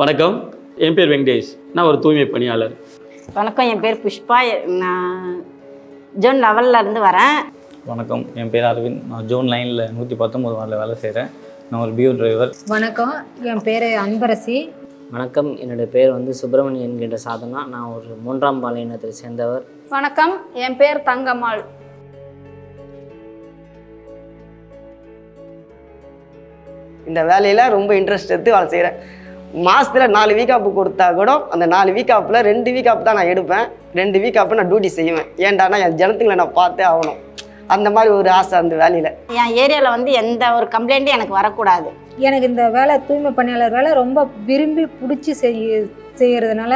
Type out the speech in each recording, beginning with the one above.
வணக்கம். என் பேர் வெங்கடேஷ். நான் ஒரு தூய்மை பணியாளர். வணக்கம் என் பேர் புஷ்பா. நான் ஜோன் லெவலில் இருந்து வரேன். வணக்கம் என் பேர் அரவிந்த். நான் ஜோன் லைனில் நூற்றி பத்தொம்பது வார்டில் வேலை செய்கிறேன் நான் ஒரு பியூ டிரைவர் வணக்கம் என் பேர் அன்பரசி. வணக்கம் என்னுடைய பேர் வந்து சுப்பிரமணியன் என்கின்ற சாதனா. நான் ஒரு மூன்றாம் பாலினத்தை சேர்ந்தவர். வணக்கம் என் பேர் தங்கம்மாள். இந்த வேலையில் ரொம்ப இன்ட்ரெஸ்ட் எடுத்து வேலை செய்கிறேன் மாதத்தில் நாலு வீக் ஆப்பு கொடுத்தா கூட அந்த நாலு வீக் ஆப்பில் ரெண்டு வீக் ஆப் தான் நான் எடுப்பேன். ரெண்டு வீக் ஆப்பு நான் டியூட்டி செய்வேன். ஏன்டானா என் ஜனத்துங்களை நான் பார்த்தே ஆகணும். அந்த மாதிரி ஒரு ஆசை அந்த வேலையில். என் ஏரியாவில் வந்து எந்த ஒரு கம்ப்ளைண்ட்டும் எனக்கு வரக்கூடாது. எனக்கு இந்த வேலை தூய்மை பணியாளர் வேலை ரொம்ப விரும்பி பிடிச்சி செய்ய செய்கிறதுனால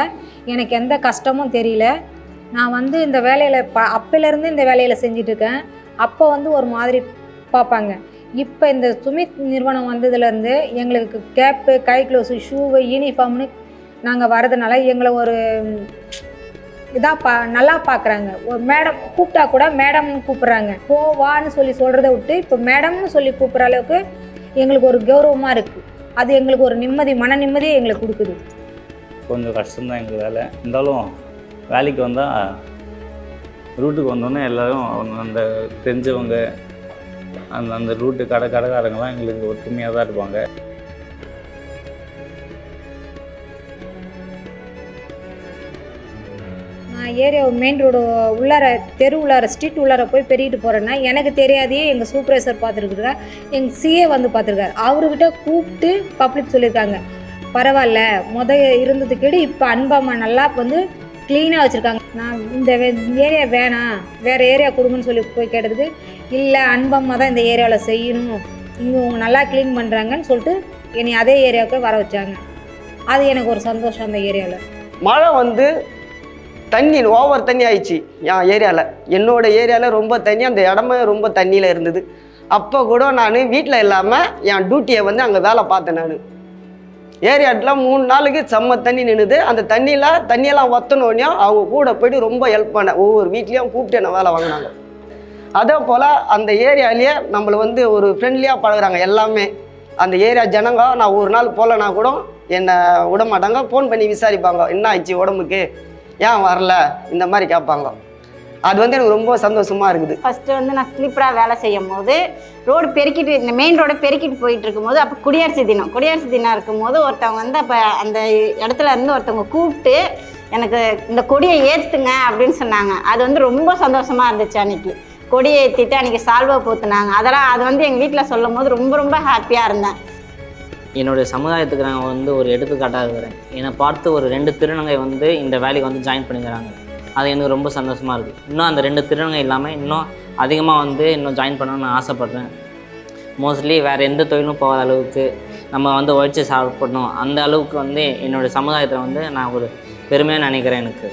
எனக்கு எந்த கஷ்டமும் தெரியல. நான் வந்து இந்த வேலையில் ப அப்போலேருந்து இந்த வேலையில் செஞ்சிட்ருக்கேன் அப்போ வந்து ஒரு மாதிரி பார்ப்பாங்க இப்போ இந்த சுமித் நிறுவனம் வந்ததுலேருந்து எங்களுக்கு கேப்பு கை க்ளவுஸு ஷூவு யூனிஃபார்ம்னு நாங்கள் வரதுனால எங்களை ஒரு இதாக பா நல்லா பார்க்குறாங்க ஒரு மேடம் கூப்பிட்டா கூட மேடம்னு கூப்பிட்றாங்க. போவான்னு சொல்லி சொல்கிறத விட்டு இப்போ மேடம்னு சொல்லி கூப்பிட்ற அளவுக்கு எங்களுக்கு ஒரு கௌரவமாக இருக்குது அது எங்களுக்கு ஒரு நிம்மதி மன நிம்மதியை எங்களுக்கு கொடுக்குது. கொஞ்சம் கஷ்டம்தான் எங்கள் வேலை. இருந்தாலும் வேலைக்கு வந்தால் ரூட்டுக்கு வந்தோன்னே எல்லோரும் அந்த தெரிஞ்சவங்க அந்த அந்த ரூட்டு கடை கடைக்காரங்களாம் எங்களுக்கு ஒற்றுமையாக தான் இருப்பாங்க. நான் ஏரியா மெயின் ரோடு உள்ளார தெரு உள்ளார ஸ்ட்ரீட் உள்ளார போய் பெருகிட்டு போகிறேன்னா எனக்கு தெரியாதையே எங்கள் சூப்பர்வைசர் பார்த்துருக்குறாரு. எங்கள் சிஏ வந்து பார்த்துருக்காரு. அவர்கிட்ட கூப்பிட்டு பப்ளிக் சொல்லியிருக்காங்க. பரவாயில்ல முத இருந்ததுக்கு இப்போ அன்பாம்மா நல்லா வந்து க்ளீனாக வச்சுருக்காங்க. நான் இந்த ஏரியா வேணாம் வேறு ஏரியா கொடுங்கன்னு சொல்லி போய் கேட்டதுக்கு இல்லை அன்பம்மா தான் இந்த ஏரியாவில் செய்யணும். இங்கே அவங்க நல்லா க்ளீன் பண்ணுறாங்கன்னு சொல்லிட்டு என்னை அதே ஏரியாவுக்கு வர வச்சாங்க. அது எனக்கு ஒரு சந்தோஷம் அந்த ஏரியாவில் மழை வந்து தண்ணி ஓவர் தண்ணி ஆயிடுச்சு. என் ஏரியாவில் என்னோட ஏரியாவில் ரொம்ப தண்ணி அந்த இடமே ரொம்ப தண்ணியில் இருந்தது. அப்போ கூட நான் வீட்டில் இல்லாமல் என் டியூட்டியை வந்து அங்கே வேலை பார்த்தேன் நான். ஏரியாட்டில் மூணு நாளுக்கு செம்ம தண்ணி நின்றுது அந்த தண்ணியில் தண்ணியெல்லாம் வத்தனோடனே அவங்க கூட போய்ட்டு ரொம்ப ஹெல்ப் பண்ணேன். ஒவ்வொரு வீட்லேயும் கூப்பிட்டு என்ன வேலை வாங்கினாங்க. அதே போல் அந்த ஏரியாலேயே நம்மளை வந்து ஒரு ஃப்ரெண்ட்லியாக பழகுறாங்க எல்லாமே. அந்த ஏரியா ஜனங்க நான் ஒரு நாள் போகலனா கூட என்னை விட மாட்டாங்க ஃபோன் பண்ணி விசாரிப்பாங்க என்ன ஆயிடுச்சு உடம்புக்கு? ஏன் வரல? இந்த மாதிரி கேட்பாங்க. அது வந்து எனக்கு ரொம்ப சந்தோஷமாக இருக்குது. ஃபஸ்ட்டு வந்து நான் ஸ்லீப்பராக வேலை செய்யும் போது ரோடு பெருக்கிட்டு இந்த மெயின் ரோடை பெருக்கிட்டு போயிட்டு இருக்கும்போது அப்போ குடியரசு தினம். குடியரசு தினம் இருக்கும்போது ஒருத்தவங்க வந்து அப்போ அந்த இடத்துல இருந்து ஒருத்தவங்க கூப்பிட்டு எனக்கு இந்த கொடியை ஏற்றுங்க அப்படின்னு சொன்னாங்க. அது வந்து ரொம்ப சந்தோஷமாக இருந்துச்சு அன்னைக்கு. கொடியை ஏற்றிட்டு அன்றைக்கி சால்வை போத்துனாங்க. அதெல்லாம் அது வந்து எங்கள் வீட்டில் சொல்லும் போது ரொம்ப ரொம்ப ஹாப்பியாக இருந்தேன். என்னுடைய சமுதாயத்துக்கு நான் வந்து ஒரு எடுத்துக்காட்டாக இருக்கிறேன். என்னை பார்த்து ஒரு ரெண்டு திருநங்கை வந்து இந்த வேலைக்கு வந்து ஜாயின் பண்ணிக்கிறாங்க. அது எனக்கு ரொம்ப சந்தோஷமாக இருக்குது இன்னும் அந்த ரெண்டு திருநங்கை இல்லாமல் இன்னும் அதிகமாக வந்து இன்னும் ஜாயின் பண்ணணும்னு நான் ஆசைப்பட்றேன். மோஸ்ட்லி வேறு எந்த தொழிலும் போகாத அளவுக்கு நம்ம வந்து உழைச்சி சாப்பிடணும். அந்த அளவுக்கு வந்து என்னுடைய சமுதாயத்தில் வந்து நான் ஒரு பெருமையாக நினைக்கிறேன் எனக்கு.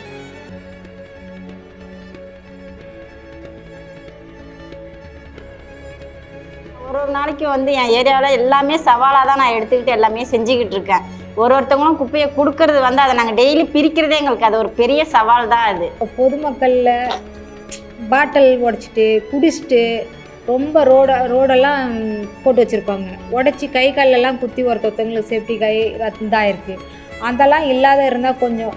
நாளைக்கு வந்து என் ஏரியாவில் எல்லாமே சவாலாக தான் நான் எடுத்துக்கிட்டு எல்லாமே செஞ்சுக்கிட்டு இருக்கேன் ஒரு ஒருத்தவங்களும் குப்பையை கொடுக்கறது வந்து அதை நாங்கள் டெய்லி பிரிக்கிறதே எங்களுக்கு அது ஒரு பெரிய சவால் தான் அது. இப்போ பொதுமக்களில் பாட்டில் உடச்சிட்டு குடிச்சிட்டு ரொம்ப ரோட ரோடெல்லாம் போட்டு வச்சுருப்பாங்க. உடச்சி கை காலெல்லாம் குத்தி ஒருத்தவங்களுக்கு சேஃப்டி கை இதாகிருக்கு அதெல்லாம் இல்லாத இருந்தால் கொஞ்சம்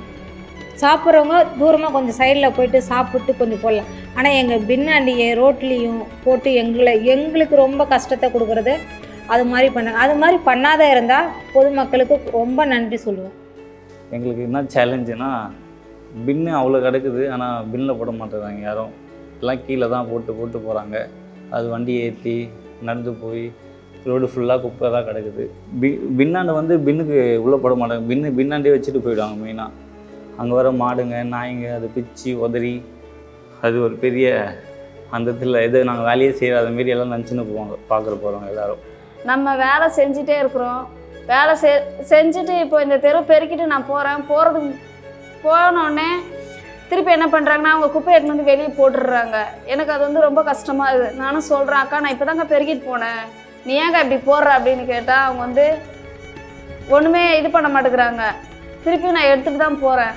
சாப்பிட்றவங்க தூரமாக கொஞ்சம் சைடில் போயிட்டு சாப்பிட்டு கொஞ்சம் போடலாம். ஆனால் எங்கள் பின்னாண்டியே ரோட்லேயும் போட்டு எங்களை எங்களுக்கு ரொம்ப கஷ்டத்தை கொடுக்குறது அது மாதிரி பண்ண அது மாதிரி பண்ணாத இருந்தால் பொதுமக்களுக்கு ரொம்ப நன்றி சொல்லுவேன் எங்களுக்கு என்ன சேலஞ்சுனா பின்னு அவ்வளோ கிடக்குது ஆனால் பின்னில் போட மாட்டேறாங்க யாரும். எல்லாம் கீழே தான் போட்டு போட்டு போகிறாங்க அது வண்டி ஏற்றி நடந்து போய் ரோடு ஃபுல்லாக குப்பை தான் கிடக்குது. பி பின்னாண்டு வந்து பின்னுக்கு உள்ளே போட மாட்டாங்க. பின்னு பின்னாண்டே வச்சுட்டு போயிடுவாங்க மெயினாக அங்கே வர மாடுங்க நாய்ங்க அது பிச்சு உதறி அது ஒரு பெரிய அந்த இதில் எது நாங்கள் வேலையே செய்யாத மாரி எல்லாம் நினச்சின்னு போவாங்க பார்க்குற போகிறவங்க எல்லாரும். நம்ம வேலை செஞ்சுட்டே இருக்கிறோம். வேலை செ செஞ்சுட்டு இப்போ இந்த தெரு பெருக்கிட்டு நான் போகிறேன் போகிறதுக்கு போனோடனே திருப்பி என்ன பண்ணுறாங்கன்னா அவங்க குப்பை எடுத்துன்னு வந்து வெளியே போட்டுடுறாங்க. எனக்கு அது வந்து ரொம்ப கஷ்டமாக இருக்குது. நானும் சொல்கிறேன் அக்கா நான் இப்போ தாங்க பெருக்கிட்டு போனேன். நீ ஏங்க இப்படி போடுற? அப்படின்னு கேட்டால் அவங்க வந்து ஒன்றுமே இது பண்ண மாட்டேங்கிறாங்க. திருப்பி நான் எடுத்துகிட்டு தான் போகிறேன்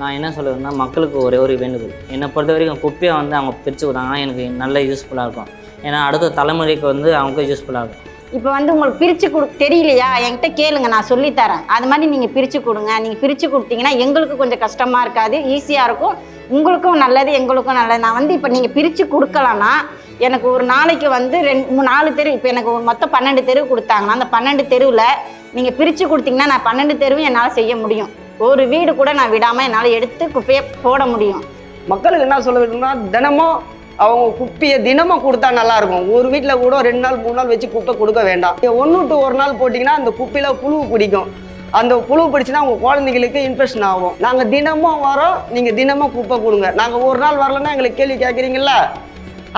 நான் என்ன சொல்லுவேன்னா மக்களுக்கு ஒரே ஒரு வேண்டுகோள். என்னை பொறுத்த வரைக்கும் குப்பையை வந்து அவங்க பிரித்து விட்டாங்கன்னா எனக்கு நல்ல யூஸ்ஃபுல்லாக இருக்கும். ஏன்னா அடுத்த தலைமுறைக்கு வந்து அவங்க யூஸ்ஃபுல்லாக இருக்கும். இப்போ வந்து உங்களுக்கு பிரித்து கொடு தெரியலையா? என்கிட்ட கேளுங்க நான் சொல்லித்தரேன் அது மாதிரி நீங்கள் பிரித்து கொடுங்க. நீங்கள் பிரித்து கொடுத்தீங்கன்னா எங்களுக்கு கொஞ்சம் கஷ்டமாக இருக்காது ஈஸியாக இருக்கும். உங்களுக்கும் நல்லது எங்களுக்கும் நல்லது. நான் வந்து இப்போ நீங்கள் பிரித்து கொடுக்கலன்னா எனக்கு ஒரு நாளைக்கு வந்து ரெண்டு மூணு நாலு தெரு இப்போ எனக்கு ஒரு மொத்தம் பன்னெண்டு தெரு கொடுத்தாங்கன்னா அந்த பன்னெண்டு தெருவில் நீங்கள் பிரித்து கொடுத்தீங்கன்னா நான் பன்னெண்டு தெருவும் என்னால் செய்ய முடியும். ஒரு வீடு கூட நான் விடாமல் என்னால் எடுத்து குப்பையை போட முடியும். மக்களுக்கு என்ன சொல்ல வேணும்னா தினமும் அவங்க குப்பையை தினமும் கொடுத்தா நல்லா இருக்கும் ஒரு வீட்டில் கூட ரெண்டு நாள் மூணு நாள் வச்சு குப்பை கொடுக்க வேண்டாம். ஒன்று டு ஒரு நாள் போட்டிங்கன்னா அந்த குப்பையில் புழு பிடிக்கும். அந்த புழு பிடிச்சினா உங்கள் குழந்தைங்களுக்கு இன்ஃபெக்ஷன் ஆகும். நாங்கள் தினமும் வரோம் நீங்கள் தினமும் குப்பை கொடுங்க. நாங்கள் ஒரு நாள் வரலன்னா எங்களுக்கு கேள்வி கேட்குறீங்களா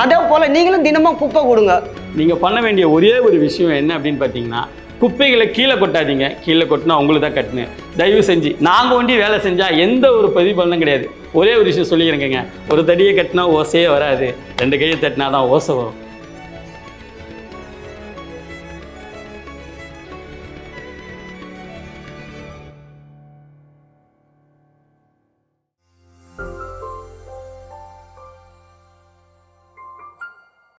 அதே போல் நீங்களும் தினமும் குப்பை கொடுங்க. நீங்கள் பண்ண வேண்டிய ஒரே ஒரு விஷயம் என்ன அப்படின்னு பார்த்தீங்கன்னா குப்பைகளை கீழே கொட்டாதீங்க. கீழே கொட்டினா அவங்களுக்கு தான் கட்டுனு தயவு செஞ்சு நாங்கள் ஒண்டி வேலை செஞ்சால் எந்த ஒரு பிரதிபலனும் கிடையாது. ஒரே ஒரு விஷயம் சொல்லிக்கிறேங்க ஒரு தடியை கட்டினா ஓசையே வராது. ரெண்டு கையை தட்டினா தான் ஓசை வரும்.